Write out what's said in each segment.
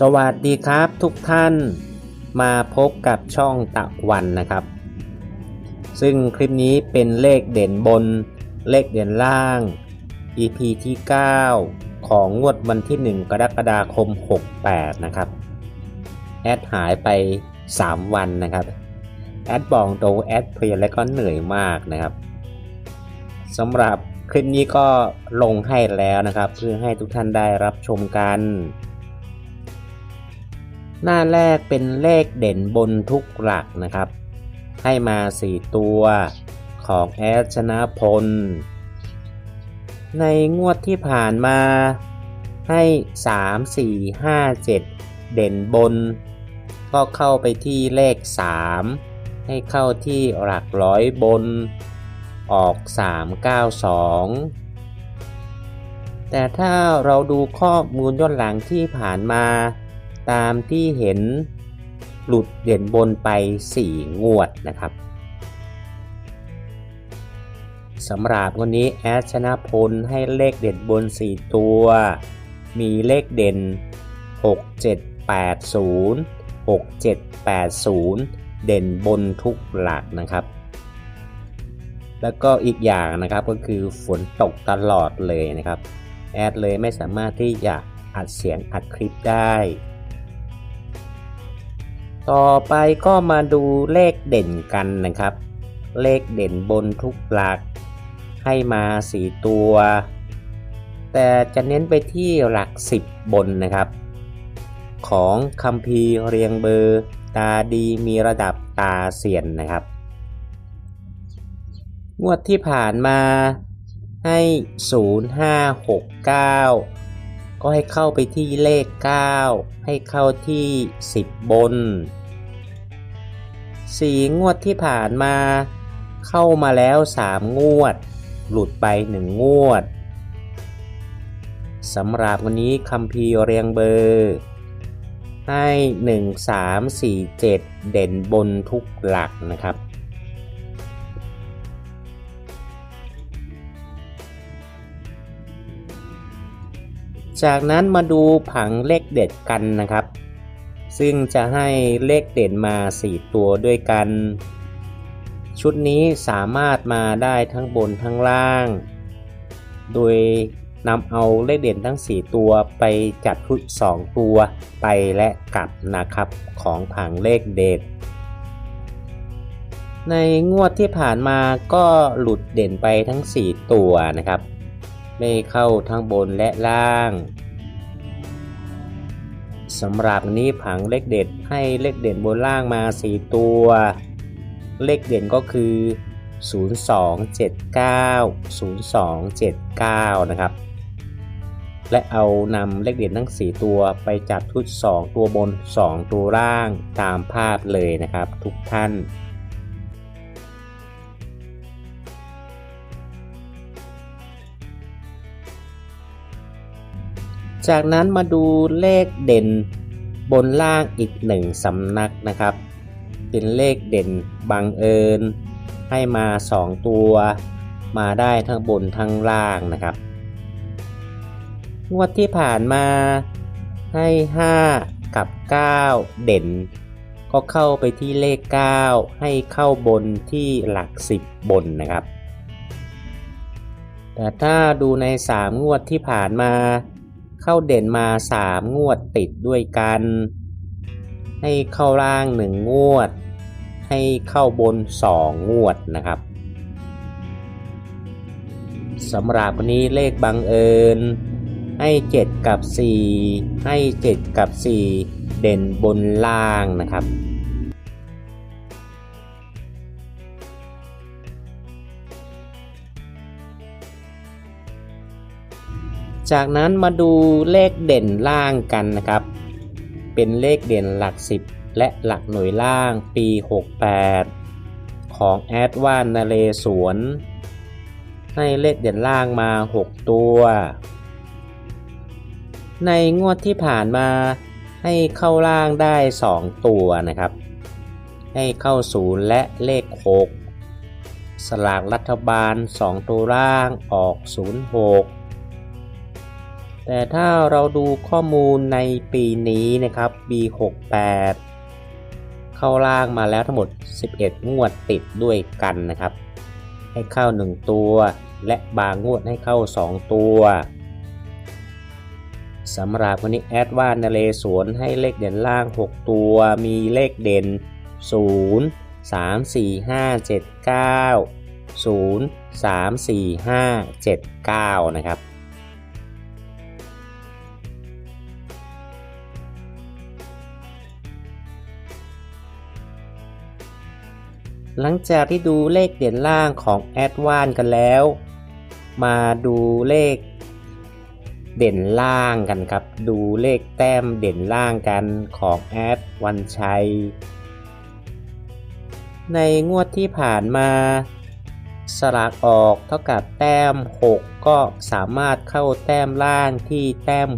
สวัสดีครับทุกท่านมาพบกับช่องตะวันนะครับ ซึ่งคลิปนี้เป็นเลขเด่นบนเลขเด่นล่าง EP ที่ 9 ของงวดวันที่ 1 กรกฎาคม 68 นะครับ แอดหายไป 3 วันนะครับ แอดบอกตแอดเพลียและก็เหนื่อยมากนะครับสำหรับคลิปนี้ก็ลงให้แล้วนะครับ เพื่อให้ทุกท่านได้รับชมกัน หน้าแรกเป็นเลขเด่นบนทุกหลักนะครับ ให้มา 4 ตัวของแอดชนะพล ในงวดที่ผ่านมาให้ 3 4 5 7 เด่นบน ก็เข้าไปที่เลข 3 ให้เข้าที่หลักร้อยบน ออก 392 แต่ถ้าเราดูข้อมูลย้อนหลังที่ผ่านมา ตามที่เห็นหลุดเด่นบนไป 4 งวดนะครับสำหรับวันนี้แอดชนะพลให้เลขเด่นบน 4 ตัว มีเลขเด่น 6780 6780 เด่นบนทุกหลักนะครับ แล้วก็อีกอย่างนะครับก็คือฝนตกตลอดเลยนะครับ แอดเลยไม่สามารถที่จะอัดเสียงอัดคลิปได้ ต่อไปก็มาดูเลขเด่นกันนะครับ เลขเด่นบนทุกหลัก ให้มา 4 ตัว แต่จะเน้นไปที่หลัก 10 บนนะครับ ของคัมภีเรียงเบอร์ ตาดีมีระดับตาเสียนนะครับ งวดที่ผ่านมาให้ 0569 ก็ให้เข้าไปที่เลข 9 ให้เข้าที่ 10 บน 4งวดที่ผ่านมา เข้ามาแล้ว3งวด หลุดไป1งวดสำหรับวันนี้คัมภีร์เรียงเบอร์ ให้ 1 3 4 7 เด่นบนทุกหลักนะครับ จากนั้นมาดูผังเลขเด็ดกันนะครับ ซึ่งจะให้เลขเด่นมา 4 ตัวด้วยกัน ชุดนี้สามารถมาได้ทั้งบนทั้งล่าง โดยนำเอาเลขเด่นทั้ง 4 ตัวไปจัดชุด 2 ตัวไปและกลับนะครับของผังเลขเด็ดในงวดที่ผ่านมาก็หลุดเด่นไปทั้ง 4 ตัวนะครับ ไม่เข้าทั้งบนและล่าง สำหรับนี้ผังเลขเด็ดให้เลขเด่นบนล่างมา 4 ตัว เลขเด่นก็คือ 0279 0279 นะครับ และเอานำเลขเด่นทั้ง 4 ตัวไปจัดชุด 2 ตัวบน 2 ตัวล่างตามภาพเลยนะครับ ทุกท่าน จากนั้นมาดูเลขเด่นบนล่างอีกหนึ่งสำนักนะครับ เป็นเลขเด่นบังเอิญ ให้มา 2 ตัว มาได้ทั้งบนทั้งล่างนะครับงวดที่ผ่านมาให้ 5 กับ 9 เด่น ก็เข้าไปที่เลข 9 ให้เข้าบนที่หลัก 10 บนนะครับ แต่ถ้าดูใน 3 งวดที่ผ่านมา เข้าเด่นมา3งวดติดด้วยกัน ให้เข้าล่าง1งวด ให้เข้าบน2งวดนะครับสำหรับวันนี้เลขบังเอิญ ให้ 7 กับ 4 ให้ 7 กับ 4 เด่นบนล่างนะครับ จากนั้นมาดูเลขเด่นล่างกันนะครับ เป็นเลขเด่นหลัก 10 และหลักหน่วยล่างปี 68 ของแอดวานนาเลสวนให้เลขเด่นล่างมา 6 ตัว ในงวดที่ผ่านมาให้เข้าล่างได้ 2 ตัวนะครับ ให้เข้าศูนย์และเลข 6 สลากรัฐบาล 2 ตัวล่างออก 06 แต่ถ้าเราดูข้อมูลในปีนี้นะครับ B68 เข้าล่างมาแล้วทั้งหมด 11 งวดติดด้วยกันนะครับ ให้เข้า 1 ตัว และบางงวดให้เข้า 2 ตัวสำหรับวันนี้แอดวานนเลสวนให้เลขเด่นล่าง 6 ตัว มีเลขเด่น 0 3 4 5 7 9 0 3 4 5 7 9 นะครับ หลังจากที่ดูเลขเด่นล่างของแอดวานกันแล้ว มาดูเลขเด่นล่างกันครับ ดูเลขแต้มเด่นล่างกันของแอดวันชัย ในงวดที่ผ่านมา สลากออกเท่ากับแต้ม 6 ก็สามารถเข้าแต้มล่างที่แต้ม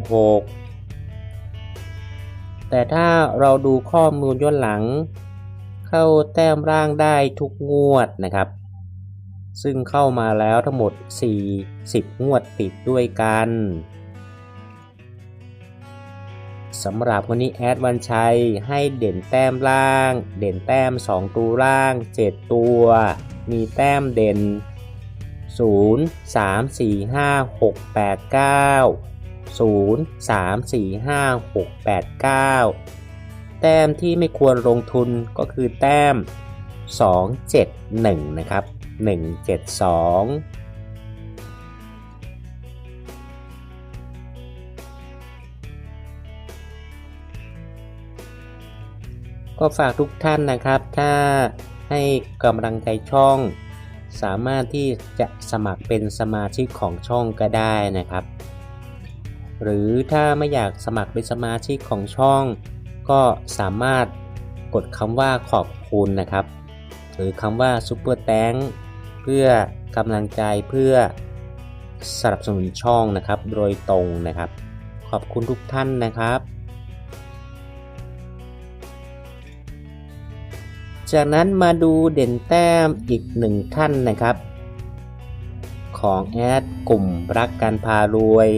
6 แต่ถ้าเราดูข้อมูลย้อนหลัง เข้าแต้มล่างได้ทุกงวดนะครับ ซึ่งเข้ามาแล้วทั้งหมด 40 งวดติดด้วยกันสำหรับวันนี้แอดวันชัยให้เด่นแต้มล่าง เด่นแต้ม 2 ตัวล่าง 7 ตัว มีแต้มเด่น 0 3 4 5 6 8 9 0 3 4 5 6 8 9 แต้มที่ไม่ควรลงทุนก็คือแต้ม 2 7 1 นะครับ 1 7 2ก็ฝากทุกท่านนะครับ ถ้าให้กำลังใจช่อง สามารถที่จะสมัครเป็นสมาชิกของช่องก็ได้นะครับ หรือถ้าไม่อยากสมัครเป็นสมาชิกของช่อง ก็สามารถกดคำว่าขอบคุณนะครับ หรือคำว่าซุปเปอร์แตงเพื่อกำลังใจเพื่อสนับสนุนช่องนะครับ โดยตรงนะครับ ขอบคุณทุกท่านนะครับจากนั้นมาดูเด่นแต้มอีกหนึ่งท่านนะครับ ของแอดกลุ่มรักการพารวย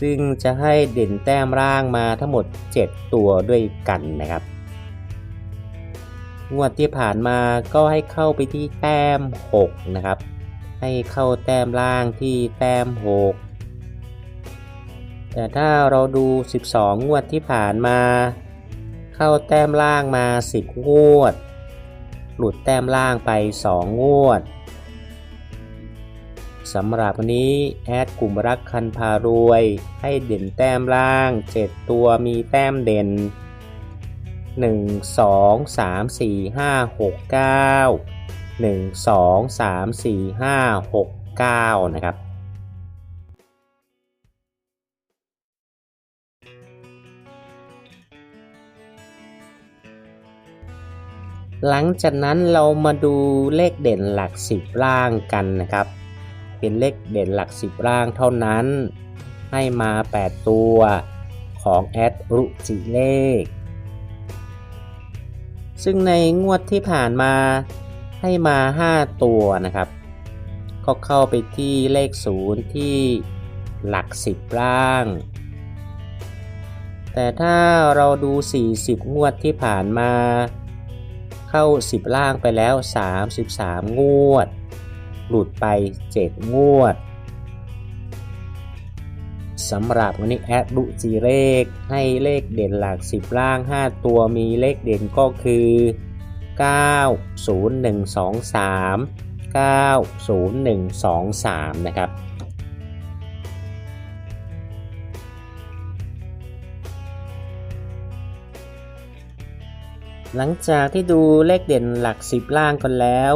ซึ่งจะให้เด่นแต้มร่างมาทั้งหมด 7 ตัวด้วยกันนะครับ งวดที่ผ่านมาก็ให้เข้าไปที่แต้ม 6 นะครับ ให้เข้าแต้มล่างที่แต้ม 6 แต่ถ้าเราดู 12 งวดที่ผ่านมา เข้าแต้มล่างมา 10 งวด หลุดแต้มล่างไป 2 งวด สำหรับวันนี้แอดกลุ่มรักคันพารวย ให้เด่นแต้มล่าง 7 ตัวมีแต้มเด่น 1 2 3 4 5 6 9 1 2 3 4 5 6 9 นะครับ หลังจากนั้นเรามาดูเลขเด่นหลักสิบล่างกันนะครับ เป็นเลขเด่นหลักสิบล่างเท่านั้น ให้มา 8 ตัวของแอดรุจิเลข ซึ่งในงวดที่ผ่านมาให้มา 5 ตัวนะครับ ก็เข้าไปที่เลขศูนย์ที่หลักสิบล่าง แต่ถ้าเราดู 40 งวดที่ผ่านมา เข้า 10 ล่างไปแล้ว 33 งวด หลุดไป 7 งวดสำหรับวันนี้แอดดุจีเลขให้เลขเด่นหลัก 10 ล่าง 5 ตัวมีเลขเด่นก็คือ 9 0 1 2 3 9 0 1 2 3 นะครับหลังจากที่ดูเลขเด่นหลักสิบล่างกันแล้ว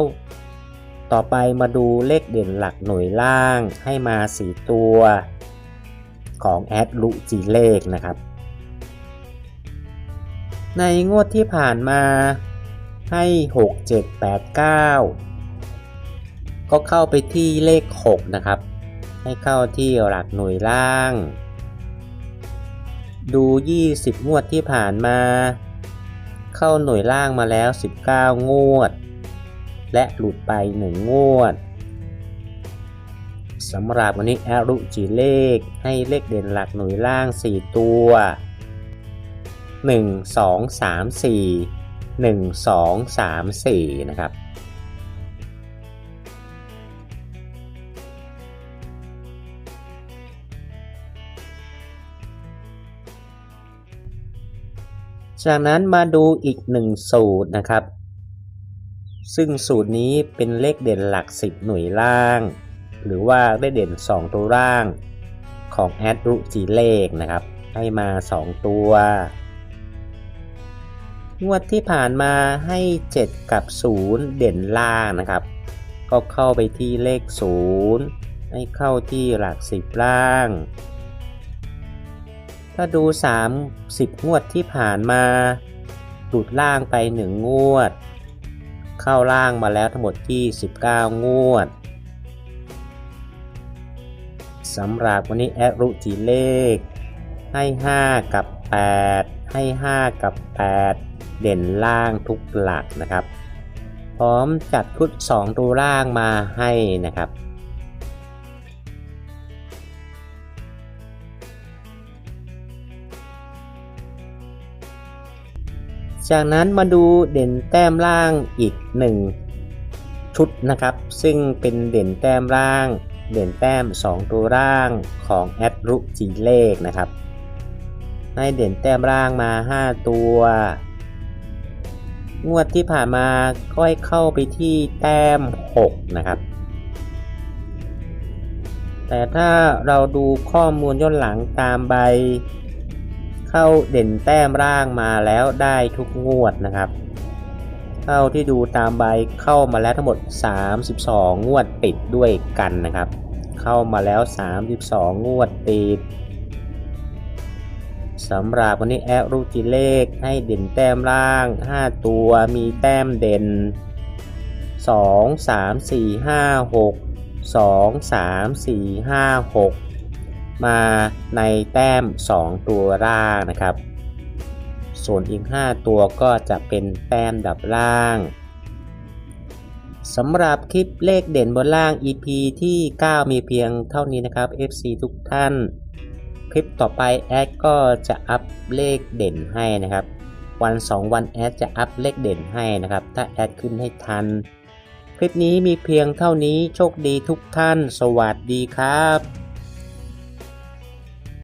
ต่อไปมาดูเลขเด่นหลักหน่วยล่างให้มาสี่ตัวของแอดลุจีเลขนะครับ ในงวดที่ผ่านมาให้ 6 7 8 9 ก็เข้าไปที่เลข 6 นะครับ ให้เข้าที่หลักหน่วยล่าง ดู 20 งวดที่ผ่านมา เข้าหน่วยล่างมาแล้ว 19 งวด และหลุดไป1งงวดสำหรับวันนี้แอรุจีเลขให้เลขเด่นหลักหน่วยล่าง 4 ตัว 1 2 3 4 1 2 3 4 นะครับ จากนั้นมาดูอีกหนึ่งสูตรนะครับ ซึ่งสูตรนี้เป็นเลขเด่นหลัก 10 หน่วยล่าง หรือว่าเลขเด่น 2 ตัวล่างของแอดรุจีเลขนะครับ ให้มา 2 ตัว งวดที่ผ่านมาให้ 7 กับ 0 เด่นล่างนะครับ ก็เข้าไปที่เลข 0 ให้เข้าที่หลัก 10 ล่าง ถ้าดู 30 งวดที่ผ่านมาหลุดล่างไป 1 งวด เข้าล่างมาแล้วทั้งหมดที่ 19 งวดสำหรับวันนี้แอดรุจีเลข ให้ 5 กับ 8 ให้ 5 กับ 8 เด่นล่างทุกหลักนะครับ พร้อมจัดชุด 2 ตัวล่างมาให้นะครับ จากนั้นมาดูเด่นแต้มล่างอีก 1 ชุดนะครับ ซึ่งเป็นเด่นแต้มล่าง เด่นแต้ม 2 ตัวล่างของแอดรุจีเลขนะครับให้เด่นแต้มล่างมา 5 ตัว งวดที่ผ่านมาก็ให้เข้าไปที่แต้ม 6 นะครับ แต่ถ้าเราดูข้อมูลย้อนหลังตามใบ เข้าเด่นแต้มร่างมาแล้วได้ทุกงวดนะครับเข้าที่ดูตามใบเข้ามาแล้วทั้งหมด 32 งวดติดด้วยกันนะครับ เข้ามาแล้ว 32 งวดติดสำหรับวันนี้แอรูจิเลขให้เด่นแต้มล่าง 5 ตัวมีแต้มเด่น 2 3 4 5 6 2 3 4 5 6 มาในแต้ม 2 ตัวล่างนะครับ ส่วนอีก 5 ตัวก็จะเป็นแต้มดับล่างสำหรับคลิปเลขเด่นบนล่าง EP ที่ 9 มีเพียงเท่านี้นะครับ FC ทุกท่าน คลิปต่อไปแอดก็จะอัพเลขเด่นให้นะครับ วัน 2 วันแอดจะอัพเลขเด่นให้นะครับ ถ้าแอดขึ้นให้ทัน คลิปนี้มีเพียงเท่านี้โชคดีทุกท่าน สวัสดีครับ